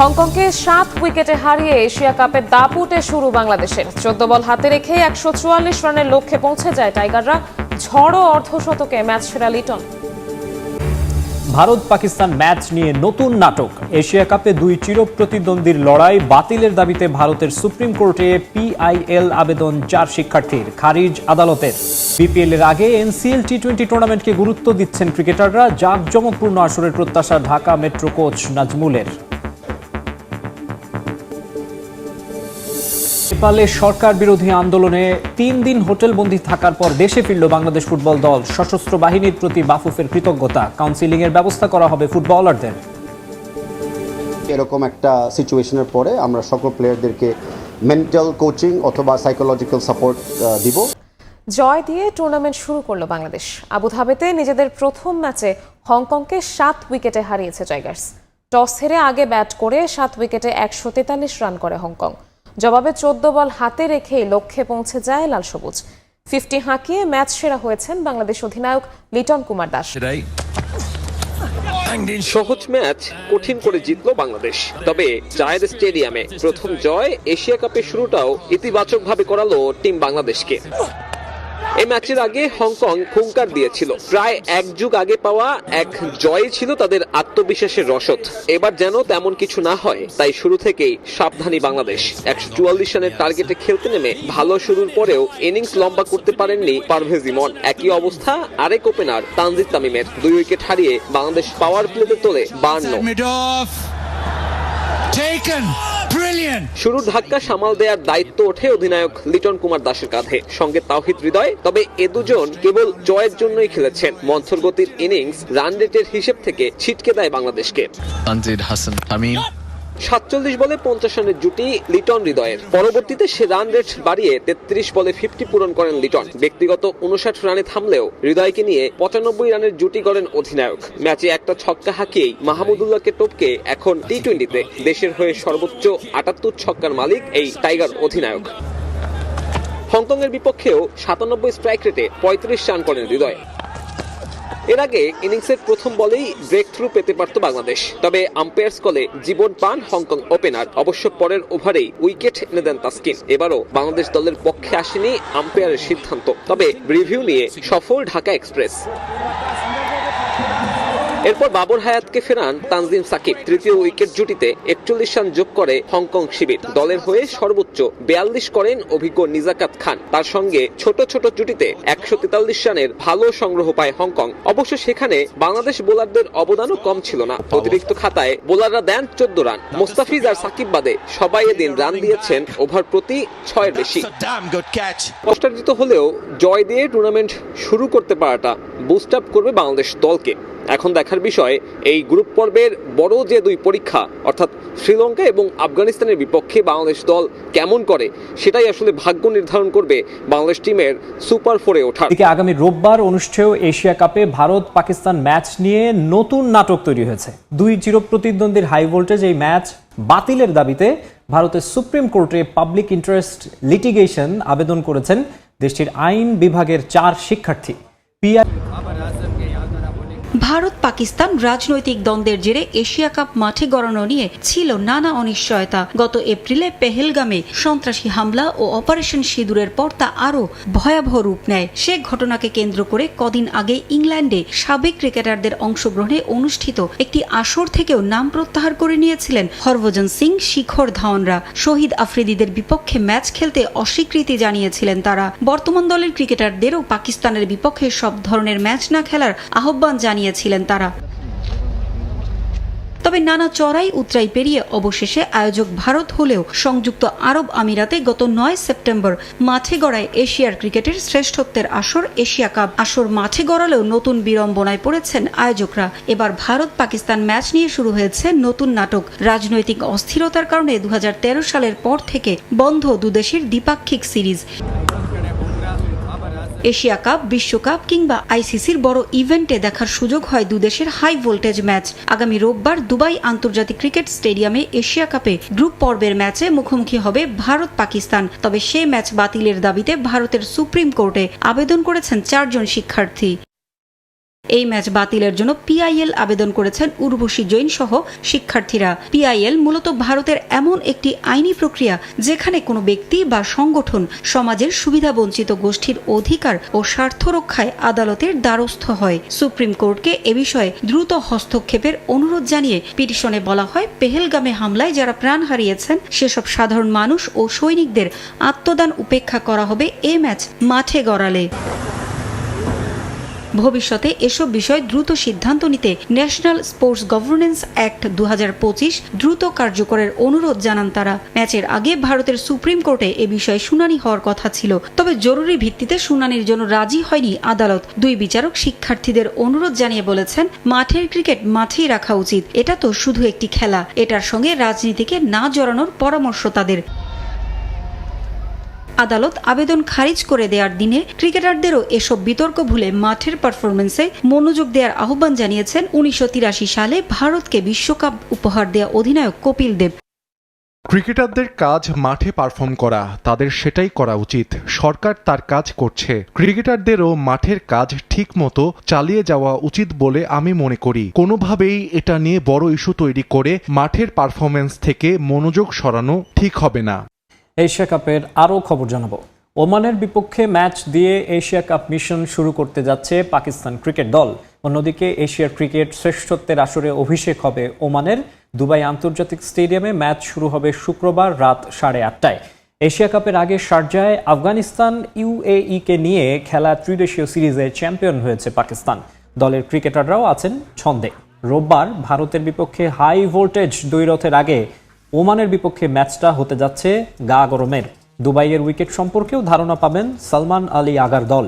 হংকংকে সাত উইকেটে হারিয়ে এশিয়া কাপের দাপুটে শুরু বাংলাদেশের। চোদ্দ বল হাতে রেখে একশো চুয়াল্লিশ রানের লক্ষ্যে পৌঁছে যায় টাইগাররা। ঝড়ো অর্ধশতকে ম্যাচ সেরা লিটন। ভারত পাকিস্তান ম্যাচ নিয়ে নতুন নাটক। এশিয়া কাপে দুই চির প্রতিদ্বন্দ্বীর লড়াই বাতিলের দাবিতে ভারতের সুপ্রিম কোর্টে পিআইএল আবেদন চার শিক্ষার্থীর। খারিজ আদালতের। বিপিএল এর আগে এনসিএল টি টোয়েন্টি টুর্নামেন্টকে গুরুত্ব দিচ্ছেন ক্রিকেটাররা। জাঁকজমকপূর্ণ আসরের প্রত্যাশা ঢাকা মেট্রো কোচ নাজমুলের। নেপালে সরকার বিরোধী আন্দোলনে তিন দিন হোটেলবন্দি থাকার পর দেশে ফিরল বাংলাদেশ ফুটবল দল। সশস্ত্র বাহিনীর প্রতি বাফুফের কৃতজ্ঞতা। কাউন্সিলিং এর ব্যবস্থা করা হবে ফুটবলারদের। এরকম একটা সিচুয়েশনের পরে আমরা সকল প্লেয়ারদেরকে মেন্টাল কোচিং অথবা সাইকোলজিক্যাল সাপোর্ট দিব। জয় দিয়ে টুর্নামেন্ট শুরু করল বাংলাদেশ। আবুধাবিতে নিজেদের প্রথম ম্যাচে হংকংকে সাত উইকেটে হারিয়েছে টাইগার্স। টস হেরে আগে ব্যাট করে সাত উইকেটে একশো তেতাল্লিশ রান করে হংকং। জবাবে চোদ্দ বল হাতে রেখেই লক্ষ্যে পৌঁছে যায় লাল সবুজ। ফিফটি হাঁকিয়ে ম্যাচ সেরা হয়েছেন বাংলাদেশ অধিনায়ক লিটন কুমার দাস. সহজ ম্যাচ কঠিন করে জিতল বাংলাদেশ। তবে জায়েদ স্টেডিয়ামে প্রথম জয় এশিয়া কাপের শুরুটাও ইতিবাচকভাবে করালো টিম বাংলাদেশকে। এই ম্যাচের আগে হংকং হুঙ্কার দিয়েছিল। প্রায় এক যুগ আগে পাওয়া এক জয় ছিল তাদের আত্মবিশ্বাসের রসদ। এবার যেন তেমন কিছু না হয়, তাই শুরু থেকেই সাবধানী বাংলাদেশ। একশো চুয়াল্লিশ রানের টার্গেটে খেলতে নেমে ভালো শুরুর পরেও ইনিংস লম্বা করতে পারেননি পারভেজ ইমন। একই অবস্থা আরেক ওপেনার তানজিদ তামিমের। দুই উইকেট হারিয়ে বাংলাদেশ পাওয়ার প্লেতে তোলে বান্ন শুরুর ধাক্কা সামাল দেওয়ার দায়িত্ব ওঠে অধিনায়ক লিটন কুমার দাসের কাঁধে। সঙ্গে তাওহিদ হৃদয় তবে এ দুজন কেবল জয়ের জন্যই খেলেছেন। মন্থর গতির ইনিংস রান রেটের হিসেব থেকে ছিটকে দেয় বাংলাদেশকে। হাসান Tamim. সাতচল্লিশ বলে পঞ্চাশ রানের জুটি লিটন হৃদয়ের। পরবর্তীতে সে রান রেট বাড়িয়ে তেত্রিশ বলে ফিফটি পূরণ করেন লিটন। ব্যক্তিগত উনষাট রানে থামলেও হৃদয়কে নিয়ে পঁচানব্বই রানের জুটি করেন অধিনায়ক। ম্যাচে একটা ছক্কা হাঁকিয়েই মাহমুদুল্লাহকে টপকে এখন টি টোয়েন্টিতে দেশের হয়ে সর্বোচ্চ আটাত্তর ছক্কার মালিক এই টাইগার অধিনায়ক। হংকং এর বিপক্ষেও সাতানব্বই স্ট্রাইক রেটে পঁয়ত্রিশ রান করেন হৃদয়। এর আগে ইনিংসের প্রথম বলেই ব্রেক থ্রু পেতে পারত বাংলাদেশ। তবে আম্পায়ার্স কলে জীবন পান হংকং ওপেনার অবশ্য পরের ওভারেই উইকেট এনে দেন তাসকিন। এবারও বাংলাদেশ দলের পক্ষে আসেনি আম্পায়ারের সিদ্ধান্ত। তবে রিভিউ নিয়ে সফল ঢাকা এক্সপ্রেস এরপর বাবর হায়াতকে ফেরান তানজিম সাকিব। তৃতীয় উইকেট জুটিতে একচল্লিশ রান যোগ করে হংকং শিবির। দলের হয়ে সর্বোচ্চ বেয়াল্লিশ করেন অভিজ্ঞ নিজাকাত খান। তার সঙ্গে ছোট ছোট জুটিতে একশো তেতাল্লিশ রানের ভালো সংগ্রহ পায় হংকং। অবশ্য সেখানে বাংলাদেশ বোলারদের অবদানও কম ছিল না। অতিরিক্ত খাতায় বোলাররা দেন চোদ্দ রান। মোস্তাফিজ আর সাকিব বাদে সবাই এদিন রান দিয়েছেন ওভার প্রতি ছয়ের বেশি. কষ্টার্জিত হলেও জয় দিয়ে টুর্নামেন্ট শুরু করতে পারাটা বুস্ট আপ করবে বাংলাদেশ দলকে। এখন দেখার বিষয়, এই গ্রুপ পর্বের বড় যে দুই পরীক্ষা, অর্থাৎ শ্রীলঙ্কা এবং আফগানিস্তানের বিপক্ষে বাংলাদেশ দল কেমন করে, সেটাই আসলে ভাগ্য নির্ধারণ করবে বাংলাদেশ টিমের সুপার ফোরে ওঠার। এদিকে আগামী রোববার অনুষ্ঠেয় এশিয়া কাপে ভারত পাকিস্তান ম্যাচ নিয়ে নতুন নাটক তৈরি হয়েছে। দুই চিরপ্রতিদ্বন্দ্বীর হাই ভোল্টেজ এই ম্যাচ বাতিলের দাবিতে ভারতের সুপ্রিম কোর্টে পাবলিক ইন্টারেস্ট লিটিগেশন আবেদন করেছেন দেশটির আইন বিভাগের চার শিক্ষার্থী। পিআই ভারত পাকিস্তান রাজনৈতিক দ্বন্দ্বের জেরে এশিয়া কাপ মাঠে গড়ানো নিয়ে ছিল নানা অনিশ্চয়তা। গত এপ্রিলে পেহেলগামে সন্ত্রাসী হামলা ও অপারেশন সিঁদুরের পর তা আরও ভয়াবহ রূপ নেয়। সে ঘটনাকে কেন্দ্র করে কদিন আগে ইংল্যান্ডে সাবেক ক্রিকেটারদের অংশগ্রহণে অনুষ্ঠিত একটি আসর থেকেও নাম প্রত্যাহার করে নিয়েছিলেন হরভজন সিং, শিখর ধাওয়ানরা। শহীদ আফ্রিদিদের বিপক্ষে ম্যাচ খেলতে অস্বীকৃতি জানিয়েছিলেন তারা। বর্তমান দলের ক্রিকেটারদেরও পাকিস্তানের বিপক্ষে সব ধরনের ম্যাচ না খেলার আহ্বান জানিয়েছিলেন তারা। তবে নানা চড়াই উতরাই পেরিয়ে অবশেষে আয়োজক ভারত হলেও সংযুক্ত আরব আমিরাতে গত নয় সেপ্টেম্বর মাঠে গড়ায় এশিয়ার ক্রিকেটের শ্রেষ্ঠত্বের আসর এশিয়া কাপ। আসর মাঠে গড়ালেও নতুন বিড়ম্বনায় পড়েছেন আয়োজকরা। এবার ভারত পাকিস্তান ম্যাচ নিয়ে শুরু হয়েছে নতুন নাটক। রাজনৈতিক অস্থিরতার কারণে দু হাজার তেরো সালের পর থেকে বন্ধ দুদেশের দ্বিপাক্ষিক সিরিজ। এশিয়া কাপ বিশ্বকাপ কিংবা আইসিসির বড় ইভেন্টে দেখার সুযোগ হয় দুদেশের হাই ভোল্টেজ ম্যাচ। আগামী রোববার দুবাই আন্তর্জাতিক ক্রিকেট স্টেডিয়ামে এশিয়া কাপে গ্রুপ পর্বের ম্যাচে মুখোমুখি হবে ভারত পাকিস্তান। তবে সে ম্যাচ বাতিলের দাবিতে ভারতের সুপ্রিম কোর্টে আবেদন করেছেন চারজন শিক্ষার্থী। এই ম্যাচ বাতিলের জন্য পিআইএল আবেদন করেছেন উর্বশী জৈন সহ শিক্ষার্থীরা। পিআইএল মূলত ভারতের এমন একটি আইনি প্রক্রিয়া যেখানে কোনো ব্যক্তি বা সংগঠন সমাজের সুবিধাবঞ্চিত গোষ্ঠীর অধিকার ও স্বার্থ রক্ষায় আদালতের দ্বারস্থ হয়। সুপ্রিম কোর্টকে এ বিষয়ে দ্রুত হস্তক্ষেপের অনুরোধ জানিয়ে পিটিশনে বলা হয়, পেহেলগামে হামলায় যারা প্রাণ হারিয়েছেন, সেসব সাধারণ মানুষ ও সৈনিকদের আত্মদান উপেক্ষা করা হবে এ ম্যাচ মাঠে গড়ালে। ভবিষ্যতে এসব বিষয়ে দ্রুত সিদ্ধান্ত নিতে ন্যাশনাল স্পোর্টস গভর্নেন্স অ্যাক্ট দু হাজার পঁচিশ দ্রুত কার্যকরের অনুরোধ জানান তারা। ম্যাচের আগে ভারতের সুপ্রিম কোর্টে এ বিষয়ে শুনানি হওয়ার কথা ছিল। তবে জরুরি ভিত্তিতে শুনানির জন্য রাজি হয়নি আদালত। দুই বিচারক শিক্ষার্থীদের অনুরোধ জানিয়ে বলেছেন, মাঠের ক্রিকেট মাঠেই রাখা উচিত। এটা তো শুধু একটি খেলা। এটার সঙ্গে রাজনীতিকে না জড়ানোর পরামর্শ তাদের। আদালত আবেদন খারিজ করে দেওয়ার দিনে ক্রিকেটারদেরও এসব বিতর্ক ভুলে মাঠের পারফরমেন্সে মনোযোগ দেওয়ার আহ্বান জানিয়েছেন উনিশশো তিরাশি সালে ভারতকে বিশ্বকাপ উপহার দেওয়া অধিনায়ক কপিল দেব। ক্রিকেটারদের কাজ মাঠে পারফর্ম করা, তাদের সেটাই করা উচিত। সরকার তার কাজ করছে। ক্রিকেটারদেরও মাঠের কাজ ঠিক মতো চালিয়ে যাওয়া উচিত বলে আমি মনে করি। কোনোভাবেই এটা নিয়ে বড় ইস্যু তৈরি করে মাঠের পারফরমেন্স থেকে মনোযোগ সরানো ঠিক হবে না। এশিয়া কাপের আরও খবর জানাব। ওমানের বিপক্ষে ম্যাচ দিয়ে এশিয়া কাপ মিশন শুরু করতে যাচ্ছে পাকিস্তান ক্রিকেট দল। অন্যদিকে এশিয়ার ক্রিকেট শ্রেষ্ঠত্বের আসরে অভিষেক হবে ওমানের। দুবাই আন্তর্জাতিক স্টেডিয়ামে ম্যাচ শুরু হবে শুক্রবার রাত সাড়ে আটটায়। এশিয়া কাপের আগে শারজায় আফগানিস্তান ইউএই কে নিয়ে খেলা ত্রিদেশীয় সিরিজে চ্যাম্পিয়ন হয়েছে পাকিস্তান। দলের ক্রিকেটাররাও আছেন ছন্দে। রোববার ভারতের বিপক্ষে হাই ভোল্টেজ দ্বৈরথের আগে ওমানের বিপক্ষে ম্যাচটা হতে যাচ্ছে গা গরমের। দুবাইয়ের উইকেট সম্পর্কেও ধারণা পাবেন সালমান আলী আগার দল।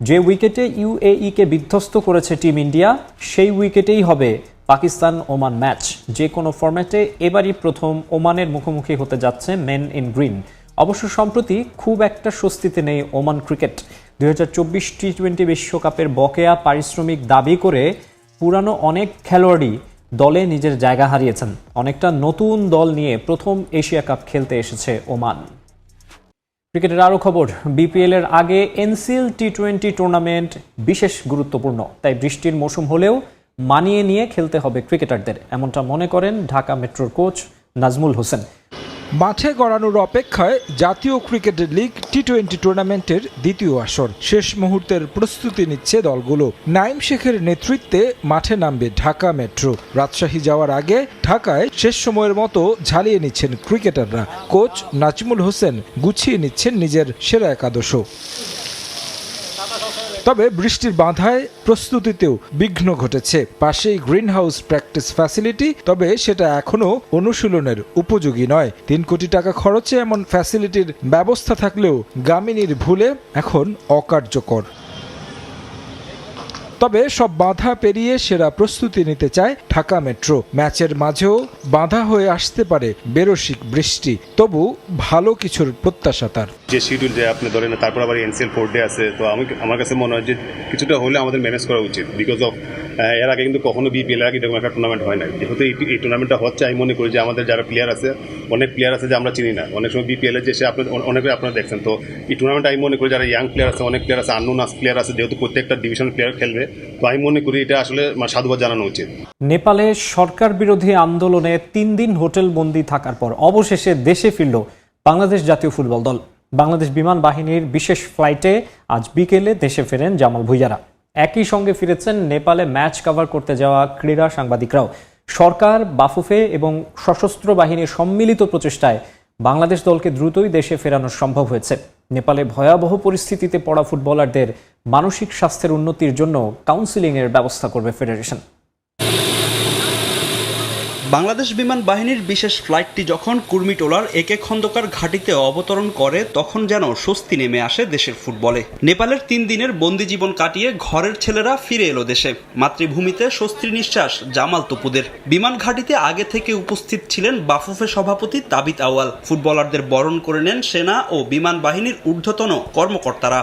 যে উইকেটে ইউএই কে বিধ্বস্ত করেছে টিম ইন্ডিয়া, সেই উইকেটেই হবে পাকিস্তান ওমান ম্যাচ। যে কোনো ফরম্যাটে এবারই প্রথম ওমানের মুখোমুখি হতে যাচ্ছে মেন ইন গ্রিন অবশ্য সম্প্রতি খুব একটা স্বস্তিতে নেই ওমান ক্রিকেট। দুই হাজার চব্বিশ টি টোয়েন্টি বিশ্বকাপের বকেয়া পারিশ্রমিক দাবি করে পুরানো অনেক খেলোয়াড়ই দলে নিজের জায়গা হারিয়েছেন। অনেকটা নতুন দল নিয়ে প্রথম এশিয়া কাপ খেলতে এসেছে ওমান। ক্রিকেটের আরও খবর, বিপিএল এর আগে এনসিএল টি টোয়েন্টি টুর্নামেন্ট বিশেষ গুরুত্বপূর্ণ, তাই বৃষ্টির মৌসুম হলেও মানিয়ে নিয়ে খেলতে হবে ক্রিকেটারদের, এমনটা মনে করেন ঢাকা মেট্রোর কোচ নাজমুল হোসেন। মাঠে গড়ানোর অপেক্ষায় জাতীয় ক্রিকেট লিগ টি টোয়েন্টি টুর্নামেন্টের দ্বিতীয় আসর। শেষ মুহূর্তের প্রস্তুতি নিচ্ছে দলগুলো। নাইম শেখের নেতৃত্বে মাঠে নামবে ঢাকা মেট্রো। রাজশাহী যাওয়ার আগে ঢাকায় শেষ সময়ের মতো ঝালিয়ে নিচ্ছেন ক্রিকেটাররা। কোচ নাজমুল হোসেন গুছিয়ে নিচ্ছেন নিজের সেরা একাদশও। তবে বৃষ্টির বাধায় প্রস্তুতিতেও বিঘ্ন ঘটেছে। পাশেই গ্রিন হাউস প্র্যাকটিস ফ্যাসিলিটি, তবে সেটা এখনও অনুশীলনের উপযোগী নয়। তিন কোটি টাকা খরচে এমন ফ্যাসিলিটির ব্যবস্থা থাকলেও গামিনীর ভুলে এখন অকার্যকর। তবে সব বাধা পেরিয়ে সেরা প্রস্তুতি নিতে চায় ঢাকা মেট্রো। ম্যাচের মাঝেও বাধা হয়ে আসতে পারে বেরসিক বৃষ্টি। তবু ভালো কিছুর প্রত্যাশা তার। যে শিডিউল যে আপনি ধরেন, তারপর আবার এনসিএল ফোর ডে আছে, তো আমি আমার কাছে মনে হয় যে কিছুটা হলে আমাদের ম্যানেজ করা উচিত বিকজ অফ এর আগে কিন্তু কখনো বিপিএল আগে এরকম একটা টুর্নামেন্ট হয় না যেহেতু এই টুর্নামেন্টটা হচ্ছে, আমি মনে করি যে আমাদের যারা প্লেয়ার আছে, অনেক প্লেয়ার আছে যে আমরা চিনি না। অনেক সময় বিপিএল এ যে সে আপনি অনেকে আপনারা দেখছেন। তো এই টুর্নামেন্ট আমি মনে করি যারা ইয়াং প্লেয়ার আছে, অনেক প্লেয়ার আছে আননোন প্লেয়ার আছে, যেহেতু প্রত্যেকটা ডিভিশন প্লেয়ার খেলবে, তো আমি মনে করি এটা আসলে মানে সাধুবাদ জানানো উচিত। নেপালে সরকার বিরোধী আন্দোলনে তিন দিন হোটেল বন্দি থাকার পর অবশেষে দেশে ফিরল বাংলাদেশ জাতীয় ফুটবল দল। বাংলাদেশ বিমান বাহিনীর বিশেষ ফ্লাইটে আজ বিকেলে দেশে ফেরেন জামাল ভুইয়ারা। একই সঙ্গে ফিরেছেন নেপালে ম্যাচ কভার করতে যাওয়া ক্রীড়া সাংবাদিকরাও। সরকার, বাফুফে এবং সশস্ত্র বাহিনীর সম্মিলিত প্রচেষ্টায় বাংলাদেশ দলকে দ্রুতই দেশে ফেরানো সম্ভব হয়েছে। নেপালে ভয়াবহ পরিস্থিতিতে পড়া ফুটবলারদের মানসিক স্বাস্থ্যের উন্নতির জন্য কাউন্সিলিংয়ের ব্যবস্থা করবে ফেডারেশন। বাংলাদেশ বিমান বাহিনীর বিশেষ ফ্লাইটটি যখন কুর্মিটোলার একে খন্দকার ঘাটিতে অবতরণ করে, তখন যেন স্বস্তি নেমে আসে দেশের ফুটবলে। নেপালের তিন দিনের বন্দি জীবন কাটিয়ে ঘরের ছেলেরা ফিরে এলো দেশে। মাতৃভূমিতে স্বস্তির নিঃশ্বাস জামাল তপুদের। বিমান ঘাটিতে আগে থেকে উপস্থিত ছিলেন বাফুফে সভাপতি তাবিত আওয়াল ফুটবলারদের বরণ করে নেন সেনা ও বিমান বাহিনীর ঊর্ধ্বতন কর্মকর্তারা।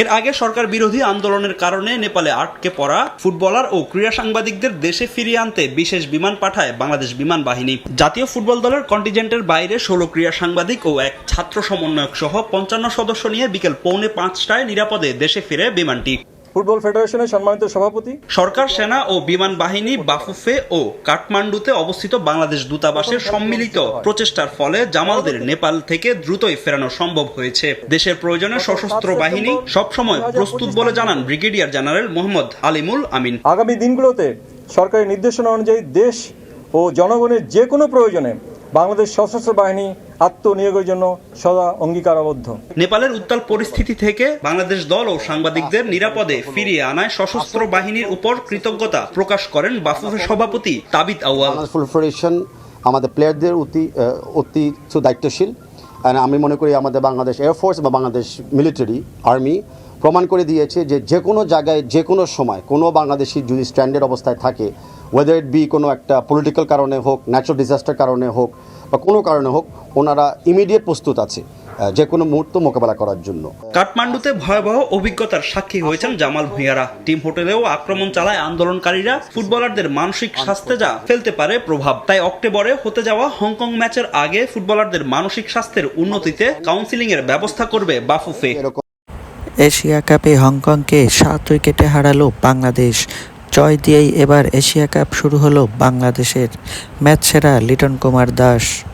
এর আগে সরকার বিরোধী আন্দোলনের কারণে নেপালে আটকে পড়া ফুটবলার ও ক্রীড়া সাংবাদিকদের দেশে ফিরিয়ে আনতে বিশেষ বিমান পাঠায় বাংলাদেশ বিমান বাহিনী। জাতীয় ফুটবল দলের কন্টিজেন্টের বাইরে ষোলো ক্রীড়া সাংবাদিক ও এক ছাত্র সমন্বয়ক সহ পঞ্চান্ন সদস্য নিয়ে বিকেল পৌনে পাঁচটায় নিরাপদে দেশে ফিরে বিমানটি। ফুটবল ফেডারেশনের সম্মানিত সভাপতি। সরকার সেনা ও বিমান বাহিনী বাফুফে ও কাঠমান্ডুতে অবস্থিত বাংলাদেশ দূতাবাসের সম্মিলিত প্রচেষ্টার ফলে জামালদের নেপাল থেকে দ্রুতই ফেরানো সম্ভব হয়েছে। দেশের প্রয়োজনে সশস্ত্র বাহিনী সবসময় প্রস্তুত বলে জানান ব্রিগেডিয়ার জেনারেল মোহাম্মদ আলিমুল আমিন। আগামী দিনগুলোতে সরকারি নির্দেশনা অনুযায়ী দেশ ও জনগণের যে কোনো প্রয়োজনে বাংলাদেশ সশস্ত্র বাহিনী আত্মনিয়োগের জন্য সদা অঙ্গীকারাবদ্ধ। নেপালের উত্তাল পরিস্থিতি থেকে বাংলাদেশ দল ও সাংবাদিকদের নিরাপদে ফিরিয়ে আনায় সশস্ত্র বাহিনীর উপর কৃতজ্ঞতা প্রকাশ করেন বাফুফের সভাপতি তাবিত ফেডারেশন আমাদের প্লেয়ারদের অতি অতি দায়িত্বশীল। আর আমি মনে করি আমাদের বাংলাদেশ এয়ারফোর্স বা বাংলাদেশ মিলিটারি আর্মি প্রমাণ করে দিয়েছে যে যে কোনো জায়গায় যে কোনো সময় কোনো বাংলাদেশি যদি স্ট্যান্ডার্ড অবস্থায় থাকে ওয়েদার ইট বি কোনো একটা পলিটিক্যাল কারণে হোক ন্যাচারাল ডিজাস্টার কারণে হোক বা কোনো কারণে হোক ওনারা ইমিডিয়েট প্রস্তুত আছে যে কোনো মুহূর্ত মোকাবেলা করার জন্য। কাঠমান্ডুতে ভয়াবহ অভিজ্ঞতার সাক্ষী হয়েছেন জামাল ভুঁইয়ারা। টিম হোটেলেও আক্রমণ চালায় আন্দোলনকারীরা। ফুটবলারদের মানসিক স্বাস্থ্যে যা ফেলতে পারে প্রভাব। তাই অক্টোবরে হতে যাওয়া হংকং ম্যাচের আগে ফুটবলারদের মানসিক স্বাস্থ্যের উন্নতিতে কাউন্সিলিং এর ব্যবস্থা করবে বাফুফে। এরকম এশিয়া কাপে হংকংকে সাত উইকেটে হারালো বাংলাদেশ। জয় দিয়েই এবার এশিয়া কাপ শুরু হলো বাংলাদেশের। ম্যাচ সেরা লিটন কুমার দাস।